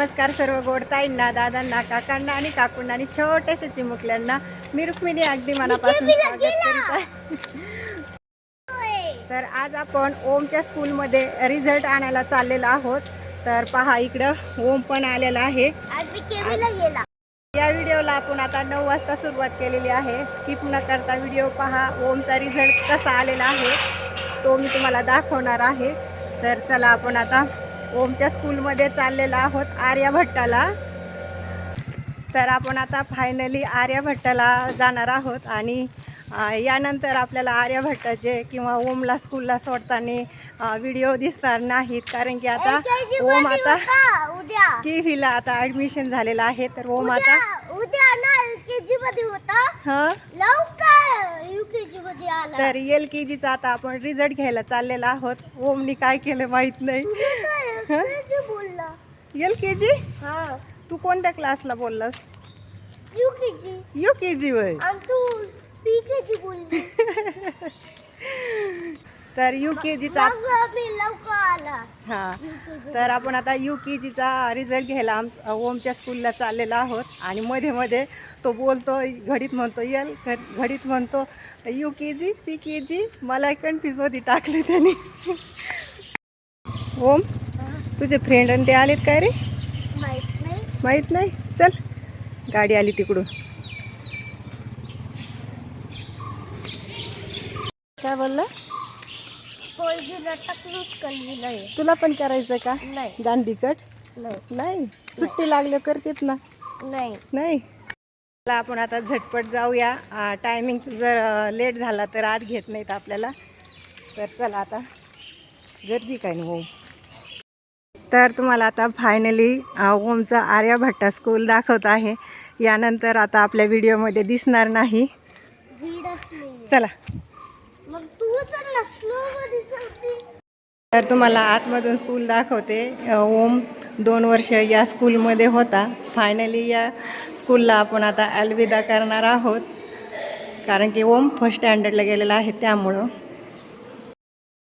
नमस्कार सर्व गोडताईंना दादांना काकांना आणि काकूंना आणि छोट्याशा चिमुकल्यांना. मी रुक्मिणी अगदी मनापासून स्वागत करीत आहे. तर आज आपण ओमच्या स्कूलमध्ये रिझल्ट आणायला चाललेलो आहोत. तर पहा इकडं ओम पण आलेला आहे. या व्हिडिओला आपण आता नऊ वाजता सुरुवात केलेली आहे. स्किप न करता व्हिडिओ पहा ओमचा रिझल्ट कसा आलेला आहे तो मी तुम्हाला दाखवणार आहे. तर चला आपण आता ओमच्या स्कूलमध्ये चाललेलो आहोत आर्यभट्टाला तर आपण आता फायनली आर्यभट्टाला जाणार आहोत आणि यानंतर आपल्याला आर्यभट्टाचे किंवा ओमला स्कूलला सोडताना व्हिडिओ दिसणार नाहीत. कारण की आता ओम आता उद्या. केव्हीला आता ॲडमिशन झालेलं आहे. तर ओम आता उद्या होता. तर एल के जीचा आता आपण रिझल्ट घ्यायला चाललेलो आहोत. ओमनी काय केलं माहीत नाही. एल के जी हा. तू कोणत्या क्लासला बोललास? यू के जी वय तर यू के जीचा हां. तर आपण आता यू के जीचा रिझल्ट घ्यायला आम ओमच्या स्कूलला चाललेलो आहोत. आणि मध्ये मध्ये तो बोलतो घडीत म्हणतो यल घडीत म्हणतो यू के जी पी के जी मला कन्फ्यूजमध्ये टाकले त्यांनी. ओम तुझे फ्रेंड आणि ते आलेत काय रे? माहीत नाही. माहीत नाही? चल गाडी आली तिकडून. काय बोलला? नाही. तुला पण करायचं का? नाही. दांडीकट नाही. नाही? सुट्टी लागली करतेत ना? नाही. नाही? चला आपण आता झटपट जाऊया. टायमिंग जर लेट झाला तर आज घेत नाहीत आपल्याला. तर चला आता. गर्दी काय नाही ओम तर तुम्हाला आता फायनली ओमचा आर्यभट्टा स्कूल दाखवत आहे. यानंतर आता आपल्या व्हिडिओमध्ये दिसणार नाही. चला मग तू चल ना स्लो मध्ये चलते तर तुम्हाला आतमधून स्कूल दाखवते. ओम दोन वर्ष या स्कूलमध्ये होता. फायनली या स्कूलला आपण आता अलविदा करणार आहोत. कारण की ओम फर्स्ट स्टँडर्डला गेलेला आहे त्यामुळं.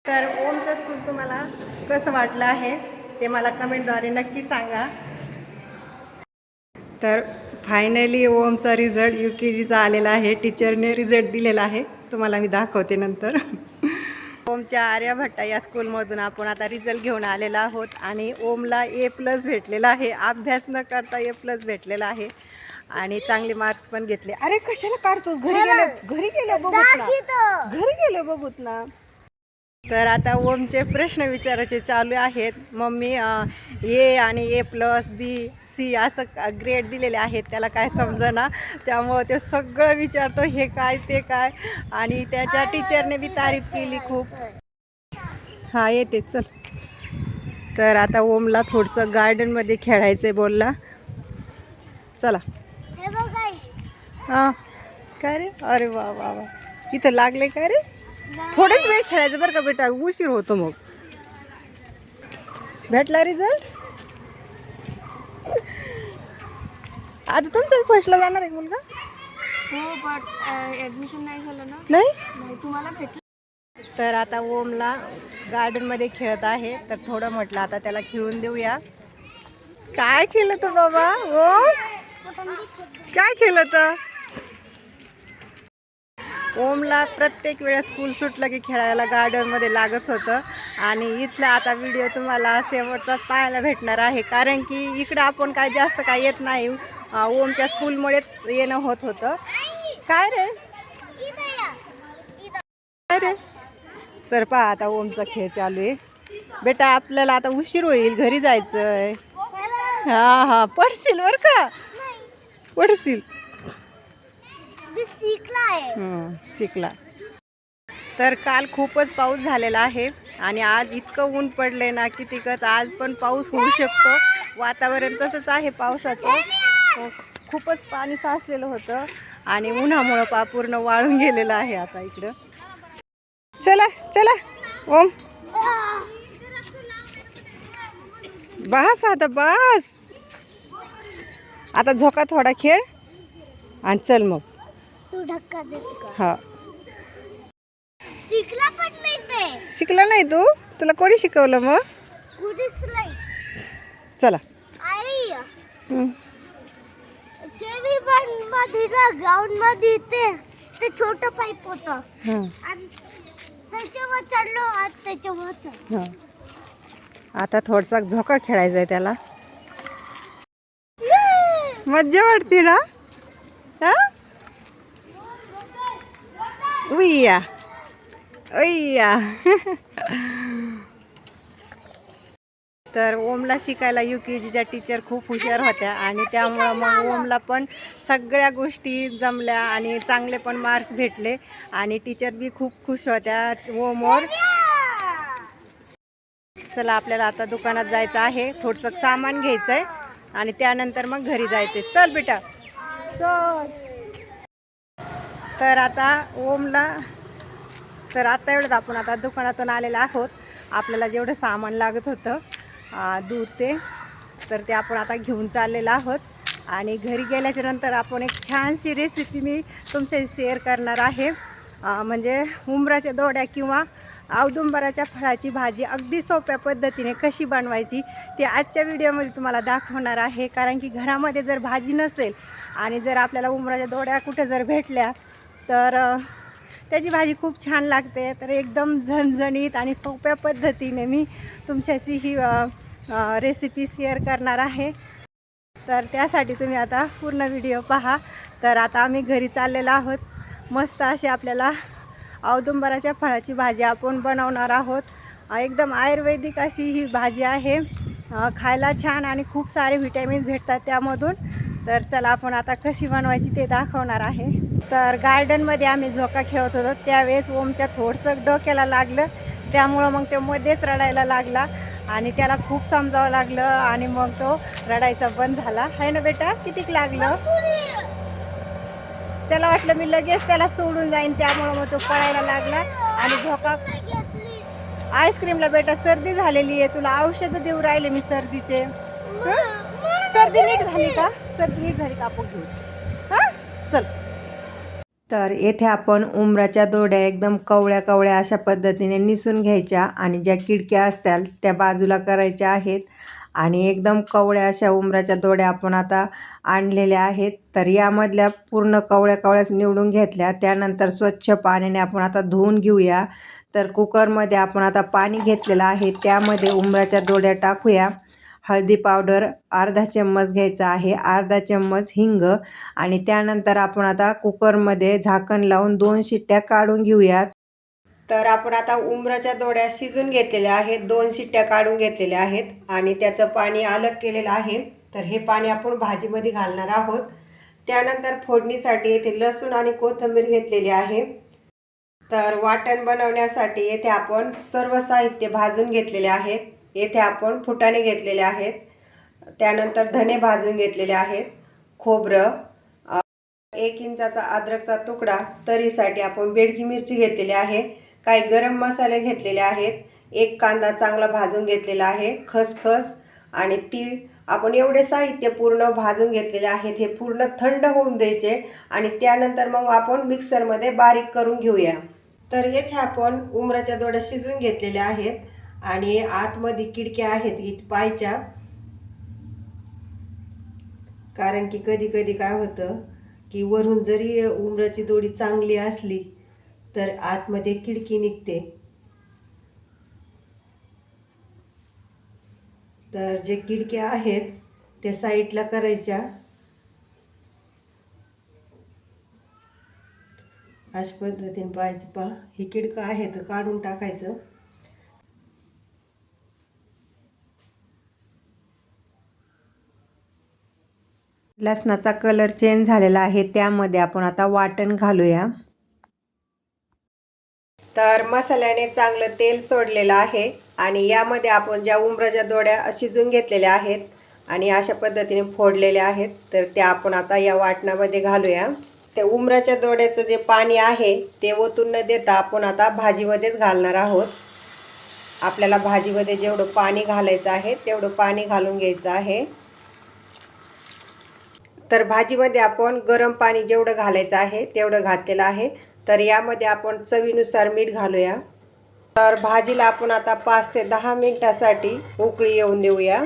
तर ओमचं स्कूल तुम्हाला कसं वाटलं आहे ते मला कमेंटद्वारे नक्की सांगा. तर फायनली ओमचा रिझल्ट यू के जीचा आलेला आहे. टीचरने रिझल्ट दिलेला आहे. तुम्हाला मी दाखवते नंतर. ओमच्या आर्यभट्टा या स्कूलमधून आपण आता रिझल्ट घेऊन आलेलो आहोत आणि ओमला ए प्लस भेटलेला आहे. अभ्यास न करता ए प्लस भेटलेला आहे. आणि चांगले मार्क्स पण घेतले. अरे कशाला काढतो घरी गेलं घरी गेलं बघूत ना. घरी गेलं बघूत ना. तर आता ओमचे प्रश्न विचारायचे चालू आहेत. मम्मी ए आणि ए प्लस बी सी असं ग्रेड दिलेले आहेत. त्याला काय समजेना? त्यामुळं ते सगळं विचारतो हे काय ते काय? आणि त्याच्या टीचरने बी तारीफ केली खूप. हां येते चल. तर आता ओमला थोडंसं गार्डनमध्ये खेळायचं आहे बोलला. चला. हे हां. काय रे? अरे वा वा वा. इथं लागले काय रे? थोडेच वेळ खेळायचं बरं का बेटा उशीर होतो मग. भेटला रिझल्ट आता तुमचं फर्स्टला जाणार आहे मुलगा? हो बट ऍडमिशन नाही झालं ना. नाही? नाही तुम्हाला भेटलं? तर आता ओमला गार्डनमध्ये खेळत आहे. तर थोडं म्हटलं आता त्याला खेळून देऊया. काय केलं तर बाबा? ओम? काय केलं तर ओमला प्रत्येक वेळेस स्कूल सुटलं की खेळायला गार्डनमध्ये लागत होतं. आणि इथला आता व्हिडिओ तुम्हाला शेवटचाच पाहायला भेटणार आहे. कारण की इकडं आपण काय जास्त काय येत नाही. ओमच्या स्कूलमुळेच येणं होत होतं. काय रे? काय रे? तर पहा आता ओमचा खेळ चालू आहे. बेटा आपल्याला आता उशीर होईल. घरी जायचं आहे हां हां. पडशील बरं का? पडशील. शिकला शिकला. तर काल खूपच पाऊस झालेला आहे आणि आज इतकं ऊन पडले ना की तिकच आज पण पाऊस होऊ शकतो. वातावरण तसंच आहे पावसाचं. हो, खूपच पाणी साचलेलं होतं आणि उन्हामुळं पा पूर्ण वाळून गेलेलं आहे आता इकडं. चला चला. ओम. बस आता बस. आता झोका थोडा खेळ आणि चल मग. हा. शिकला पण नाही ते. शिकला नाही तू? तुला कोणी शिकवलं मग? नाही. चला. हं. केवी वनमध्ये ना ग्राउंडमध्ये ते ते छोटं पाईप होतं. हं, आणि त्याच्यावर चढलो आणि त्याच्यावर चढलो. हं. आता थोडसा झोका खेळायचा आहे त्याला. मज्जा वाटते ना हा उय्या उय्या तर ओमला शिकायला यू के जीच्या टीचर खूप हुशार होत्या आणि त्यामुळं मग ओमला पण सगळ्या गोष्टी जमल्या आणि चांगले पण मार्क्स भेटले आणि टीचर बी खूप खुश होत्या ओमवर. चला आपल्याला आता दुकानात जायचं आहे. थोडंसं सामान घ्यायचं आहे आणि त्यानंतर मग घरी जायचं चल बेटा. चल. तर आता ओमला तर आता एवढंच आपण आता दुकानातून आलेलं आहोत. आपल्याला जेवढं सामान लागत होतं दूध ते तर ते आपण आता घेऊन चाललेलं आहोत. आणि घरी गेल्याच्यानंतर आपण एक छानशी रेसिपी मी तुमचे शेअर करणार आहे. म्हणजे उंबराच्या दोड्या किंवा औदुंबराच्या फळाची भाजी अगदी सोप्या पद्धतीने कशी बनवायची ते आजच्या व्हिडिओमध्ये तुम्हाला दाखवणार आहे. कारण की घरामध्ये जर भाजी नसेल आणि जर आपल्याला उंबराच्या दोड्या कुठे जर भेटल्या तर त्याची भाजी खूप छान लागते. तर एकदम झणझणीत आणि सोप्या पद्धतीने मी तुमच्याशी ही रेसिपी शेअर करणार आहे. तर त्यासाठी तुम्ही आता पूर्ण व्हिडिओ पहा. तर आता आम्ही घरी चाललेलो आहोत. मस्त अशी आपल्याला औदुंबराच्या फळाची भाजी आपण बनवणार आहोत. एकदम आयुर्वेदिक अशी ही भाजी आहे. खायला छान आणि खूप सारे व्हिटॅमिन्स भेटतात त्यामधून. तर चला आपण आता कशी बनवायची ते दाखवणार आहे. तर गार्डनमध्ये आम्ही झोका खेळत होतो. त्यावेळेस ओमच्या थोडंसं डोक्याला लागलं. त्यामुळं मग तो मध्येच रडायला लागला आणि त्याला खूप समजावं लागलं आणि मग तो रडायचा बंद झाला. आहे ना बेटा? कितीक लागलं? त्याला वाटलं मी लगेच त्याला सोडून जाईन. त्यामुळं मग तो पळायला लागला आणि झोका आईस्क्रीमला बेटा सर्दी झालेली आहे. तुला औषधं देऊ राहिले मी सर्दीचे. सर्दी नीट झाली का? सर्दी नीट झाली का? आपण घेऊ. तर येथे आपण उमराच्या दोड्या एकदम कवळ्या कवळ्या अशा पद्धतीने निसून घ्यायच्या आणि ज्या किडक्या असतील त्या बाजूला करायच्या आहेत. आणि एकदम कवळ्या अशा उमराच्या दोड्या आपण आता आणलेल्या आहेत. तर यामधल्या पूर्ण कवळ्या कवळ्याच निवडून घेतल्या. त्यानंतर स्वच्छ पाण्याने आपण आता धुवून घेऊया. तर कुकरमध्ये आपण आता पाणी घेतलेलं आहे. त्यामध्ये उमराच्या दोड्या टाकूया. हळदी पावडर अर्धा चम्मच घ्यायचा आहे. अर्धा चम्मच हिंग आणि त्यानंतर आपण आता कुकरमध्ये झाकण लावून दोन शिट्ट्या काढून घेऊयात. तर आपण आता उमराच्या दोड्या शिजून घेतलेल्या आहेत. दोन शिट्ट्या काढून घेतलेल्या आहेत आणि त्याचं पाणी अलग केलेलं आहे. तर हे पाणी आपण भाजीमध्ये घालणार आहोत. त्यानंतर फोडणीसाठी येथे लसूण आणि कोथिंबीर घेतलेली आहे. तर वाटण बनवण्यासाठी येथे आपण सर्व साहित्य भाजून घेतलेले आहेत. येथे आपण फुटाणे घेतलेले आहेत. त्यानंतर धने भाजून घेतलेले आहेत. खोबरं एक इंचाचा अद्रकचा तुकडा तरीसाठी आपण बेडकी मिरची घेतलेली आहे. काही गरम मसाले घेतलेले आहेत. एक कांदा चांगला भाजून घेतलेला आहे. खसखस आणि तीळ. आपण एवढे साहित्य पूर्ण भाजून घेतलेले आहेत. हे पूर्ण थंड होऊन द्यायचे आणि त्यानंतर मग आपण मिक्सरमध्ये बारीक करून घेऊया. तर येथे आपण उमराच्या दोड्या शिजून घेतलेल्या आहेत. आणि आतमध्ये किडक्या आहेत इत पायच्या. कारण की कधी कधी काय होतं की वरून जरी उमराची दोडी चांगली असली तर आतमध्ये खिडकी निघते. तर जे खिडक्या आहेत त्या साईडला करायच्या. अशा पद्धतीने पाहायचं पा ही किडकं आहे तर काढून टाकायचं. लसणाचा कलर चेंज झालेला आहे त्यामध्ये आपण आता वाटण घालूया. तर मसाल्याने चांगलं तेल सोडलेलं आहे आणि यामध्ये आपण ज्या उमराच्या दोड्या शिजून घेतलेल्या आहेत आणि अशा पद्धतीने फोडलेल्या आहेत तर त्या आपण आता या वाटणामध्ये घालूया. त्या उमराच्या दोड्याचं जे पाणी आहे ते ओतून न देता आपण आता भाजीमध्येच घालणार आहोत. आपल्याला भाजीमध्ये जेवढं पाणी घालायचं आहे तेवढं पाणी घालून घ्यायचं आहे. तर भाजीमध्ये आपण गरम पाणी जेवढं घालायचं आहे तेवढं घातलेलं आहे. तर यामध्ये आपण चवीनुसार मीठ घालूया. तर भाजीला आपण आता पाच ते दहा मिनटासाठी उकळी येऊन देऊया.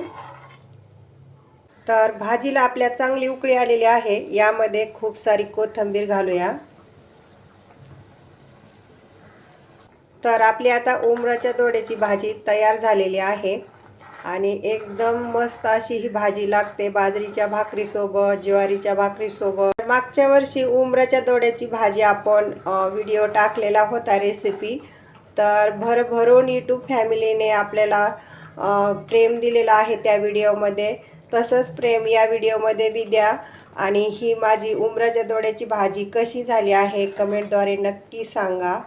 तर भाजीला आपल्या चांगली उकळी आलेली आहे यामध्ये खूप सारी कोथिंबीर घालूया. तर आपली आता उमराच्या दोड्याची भाजी तयार झालेली आहे. आणि एकदम मस्त अशी ही भाजी लागते बाजरीच्या भाकरीसोबत ज्वारीच्या भाकरीसोबत. मागच्या वर्षी उमराच्या दोड्याची भाजी आपण व्हिडिओ टाकलेला होता रेसिपी तर भरभरून यूट्यूब फॅमिलीने आपल्याला प्रेम दिलेला आहे त्या व्हिडिओमध्ये तसंच प्रेम या व्हिडिओमध्ये बी द्या. आणि ही माझी उमराच्या दोड्याची भाजी कशी झाली आहे कमेंटद्वारे नक्की सांगा.